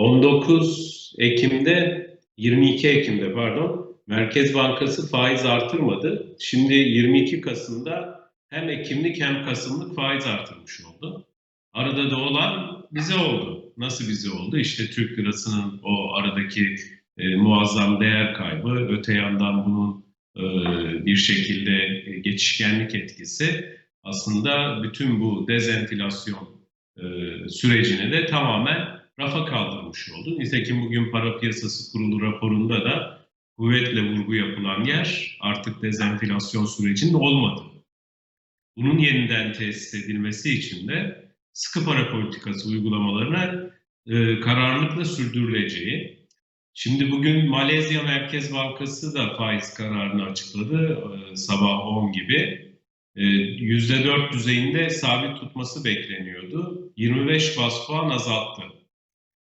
19 Ekim'de 22 Ekim'de pardon Merkez Bankası faiz artırmadı. Şimdi 22 Kasım'da hem Ekimlik hem Kasımlık faiz artırmış oldu. Arada da olan bize oldu. Nasıl bize oldu? İşte Türk lirasının o aradaki e, muazzam değer kaybı, öte yandan bunun e, bir şekilde geçişkenlik etkisi aslında bütün bu dezenflasyon e, sürecini de tamamen rafa kaldırmış oldu. Nitekim bugün para piyasası kurulu raporunda da kuvvetle vurgu yapılan yer artık dezenflasyon sürecinin olmadığı. Bunun yeniden tesis edilmesi için de sıkı para politikası uygulamalarına e, kararlılıkla sürdürüleceği. Şimdi bugün Malezya Merkez Bankası da faiz kararını açıkladı e, sabah 10 gibi. E, %4 düzeyinde sabit tutması bekleniyordu. 25 bas puan azalttı.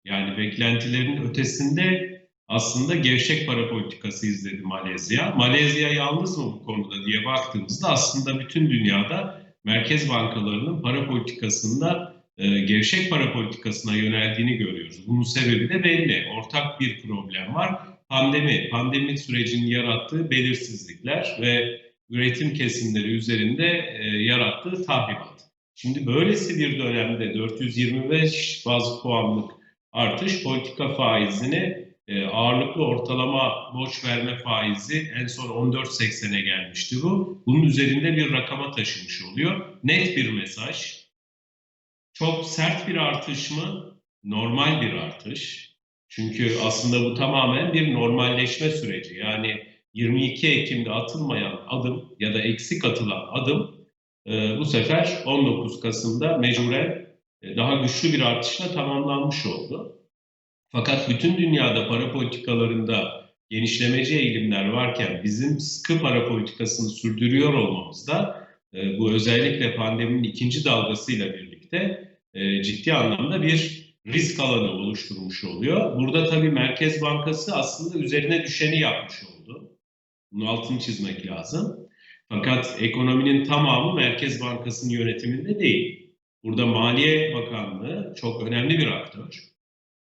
Yani beklentilerin ötesinde aslında gevşek para politikası izledi Malezya. Malezya yalnız mı bu konuda diye baktığımızda aslında bütün dünyada merkez bankalarının para politikasında e, gevşek para politikasına yöneldiğini görüyoruz. Bunun sebebi de belli. Ortak bir problem var. Pandemi, pandemi sürecinin yarattığı belirsizlikler ve üretim kesimleri üzerinde e, yarattığı tahribat. Şimdi böylesi bir dönemde 425 baz puanlık artış politika faizini e, ağırlıklı ortalama borç verme faizi en son 14.80'e gelmişti bu. Bunun üzerinde bir rakama taşımış oluyor. Net bir mesaj. Çok sert bir artış mı? Normal bir artış. Çünkü aslında bu tamamen bir normalleşme süreci. Yani 22 Ekim'de atılmayan adım ya da eksik atılan adım e, bu sefer 19 Kasım'da mecburen daha güçlü bir artışla tamamlanmış oldu. Fakat bütün dünyada para politikalarında genişlemeci eğilimler varken bizim sıkı para politikasını sürdürüyor olmamızda e, bu özellikle pandeminin ikinci dalgasıyla birlikte e, ciddi anlamda bir risk alanı oluşturmuş oluyor. Burada tabii Merkez Bankası aslında üzerine düşeni yapmış oldu. Bunun altını çizmek lazım. Fakat ekonominin tamamı Merkez Bankası'nın yönetiminde değil. Burada Maliye Bakanlığı çok önemli bir aktör.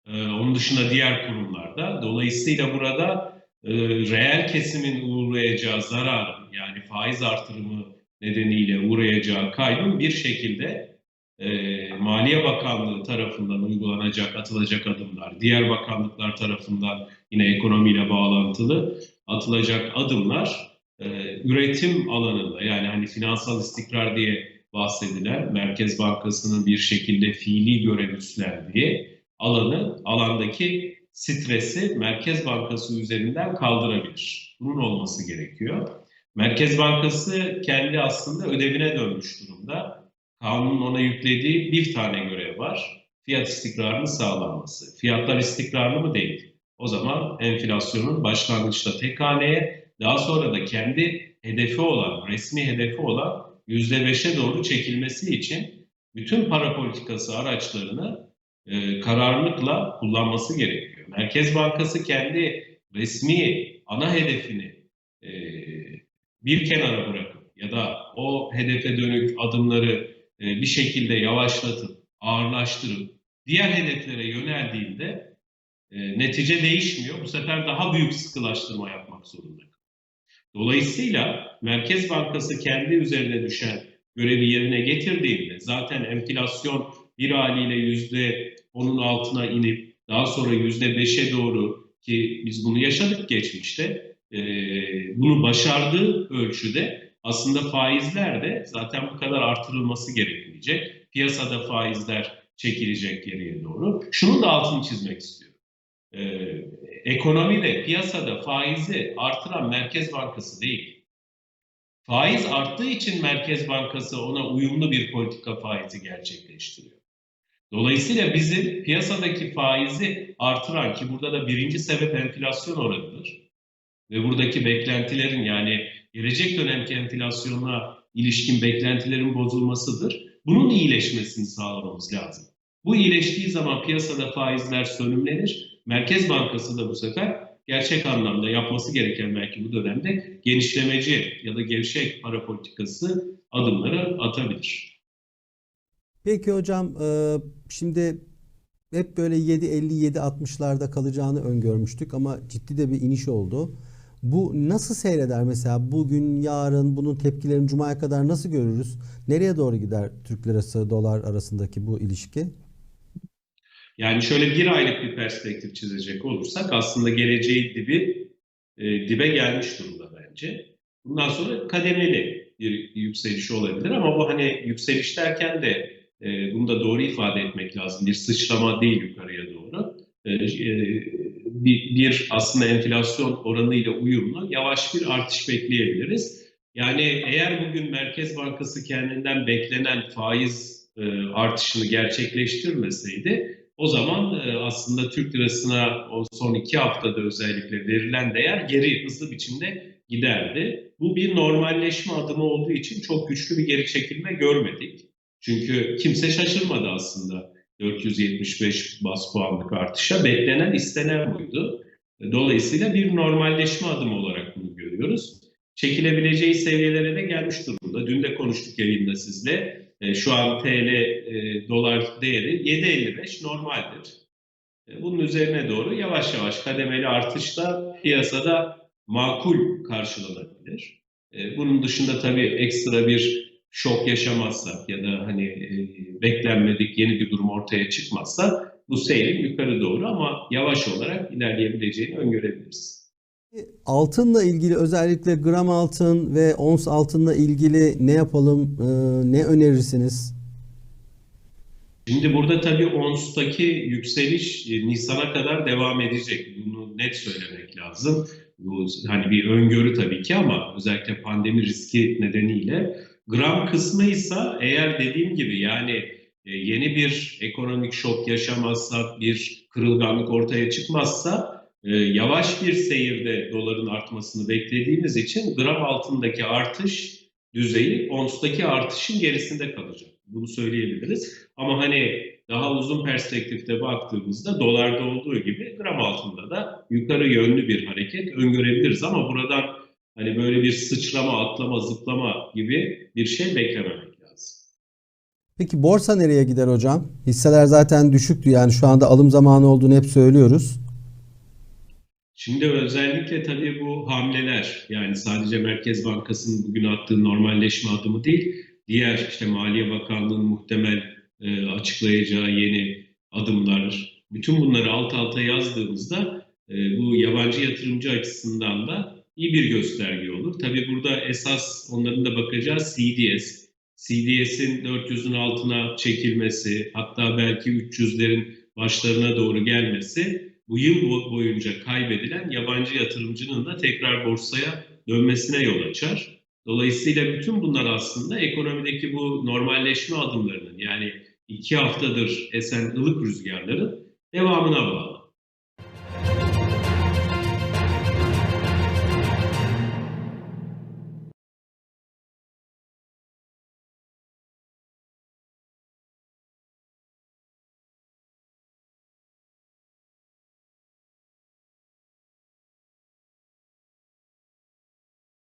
Ee, onun dışında diğer kurumlarda. Dolayısıyla burada e, reel kesimin uğrayacağı zarar yani faiz artırımı nedeniyle uğrayacağı kaybın bir şekilde e, Maliye Bakanlığı tarafından uygulanacak, atılacak adımlar, diğer bakanlıklar tarafından yine ekonomiyle bağlantılı atılacak adımlar e, üretim alanında yani hani finansal istikrar diye bahsedilen Merkez Bankası'nın bir şekilde fiili görev üstlendiği alanı, alandaki stresi Merkez Bankası üzerinden kaldırabilir. Bunun olması gerekiyor. Merkez Bankası kendi aslında ödevine dönmüş durumda. Kanunun ona yüklediği bir tane görev var. Fiyat istikrarının sağlanması. Fiyatlar istikrarlı mı değil? O zaman enflasyonun başlangıçta tek haneye, daha sonra da kendi hedefi olan, resmi hedefi olan %5'e doğru çekilmesi için bütün para politikası araçlarını e, kararlılıkla kullanması gerekiyor. Merkez Bankası kendi resmi ana hedefini e, bir kenara bırakıp ya da o hedefe dönük adımları e, bir şekilde yavaşlatıp, ağırlaştırıp diğer hedeflere yöneldiğinde e, netice değişmiyor. Bu sefer daha büyük sıkılaştırma yapmak zorunda. Dolayısıyla Merkez Bankası kendi üzerine düşen görevi yerine getirdiğinde zaten enflasyon bir haliyle yüzde onun altına inip daha sonra yüzde beşe doğru ki biz bunu yaşadık geçmişte e, bunu başardığı ölçüde aslında faizler de zaten bu kadar artırılması gerekmeyecek. Piyasada faizler çekilecek geriye doğru. Şunu da altını çizmek istiyorum. Ee, ekonomide, piyasada faizi artıran Merkez Bankası değil. Faiz arttığı için Merkez Bankası ona uyumlu bir politika faizi gerçekleştiriyor. Dolayısıyla bizim piyasadaki faizi artıran ki burada da birinci sebep enflasyon oranıdır. Ve buradaki beklentilerin yani gelecek dönemki enflasyona ilişkin beklentilerin bozulmasıdır. Bunun iyileşmesini sağlamamız lazım. Bu iyileştiği zaman piyasada faizler sönümlenir. Merkez Bankası da bu sefer gerçek anlamda yapması gereken belki bu dönemde genişlemeci ya da gevşek para politikası adımları atabilir. Peki hocam, e, şimdi Hep böyle 7.50-7.60'larda kalacağını öngörmüştük ama ciddi de bir iniş oldu. Bu nasıl seyreder mesela bugün, yarın bunun tepkilerini Cuma'ya kadar nasıl görürüz? Nereye doğru gider Türk lirası dolar arasındaki bu ilişki? Yani şöyle bir aylık bir perspektif çizecek olursak aslında geleceği dibi e, dibe gelmiş durumda bence. Bundan sonra kademeli bir yükseliş olabilir ama bu hani yükseliş derken de e, bunu da doğru ifade etmek lazım. Bir sıçrama değil yukarıya doğru. E, e, bir, bir aslında enflasyon oranıyla uyumlu yavaş bir artış bekleyebiliriz. Yani eğer bugün Merkez Bankası kendinden beklenen faiz e, artışını gerçekleştirmeseydi o zaman e, aslında Türk lirasına o son iki haftada özellikle verilen değer geri hızlı biçimde giderdi. Bu bir normalleşme adımı olduğu için çok güçlü bir geri çekilme görmedik. Çünkü kimse şaşırmadı aslında 475 bas puanlık artışa. Beklenen, istenen buydu. Dolayısıyla bir normalleşme adımı olarak bunu görüyoruz. Çekilebileceği seviyelere de gelmiş durumda. Dün de konuştuk yayında sizle. E, şu an TL e, dolar değeri 7.55 normaldir. E, bunun üzerine doğru yavaş yavaş kademeli artışla piyasada makul karşılanabilir. Bunun dışında tabii ekstra bir şok yaşamazsak ya da hani beklenmedik yeni bir durum ortaya çıkmazsa bu seyrin yukarı doğru ama yavaş olarak ilerleyebileceğini öngörebiliriz. Altınla ilgili özellikle gram altın ve ons altınla ilgili ne yapalım, e, ne önerirsiniz? Şimdi burada tabii onstaki yükseliş e, Nisan'a kadar devam edecek. Bunu net söylemek lazım. Bu hani bir öngörü tabii ki ama özellikle pandemi riski nedeniyle gram kısmı ise eğer dediğim gibi yani e, yeni bir ekonomik şok yaşamazsak, bir kırılganlık ortaya çıkmazsa e, yavaş bir seyirde doların artmasını beklediğimiz için gram altındaki artış düzeyi onstaki artışın gerisinde kalacak. Bunu söyleyebiliriz. Ama hani daha uzun perspektifte baktığımızda dolarda olduğu gibi gram altında da yukarı yönlü bir hareket öngörebiliriz ama buradan hani böyle bir sıçrama, atlama, zıplama gibi bir şey beklememek lazım. Peki borsa nereye gider hocam? Hisseler zaten düşüktü yani şu anda alım zamanı olduğunu hep söylüyoruz. Şimdi özellikle tabii bu hamleler yani sadece Merkez Bankası'nın bugün attığı normalleşme adımı değil, diğer işte Maliye Bakanlığı'nın muhtemel e, açıklayacağı yeni adımlar, bütün bunları alt alta yazdığımızda e, bu yabancı yatırımcı açısından da iyi bir gösterge olur. Tabii burada esas onların da bakacağı CDS. CDS'in 400'ün altına çekilmesi, hatta belki 300'lerin başlarına doğru gelmesi bu yıl boyunca kaybedilen yabancı yatırımcının da tekrar borsaya dönmesine yol açar. Dolayısıyla bütün bunlar aslında ekonomideki bu normalleşme adımlarının yani iki haftadır esen ılık rüzgarların devamına bağlı.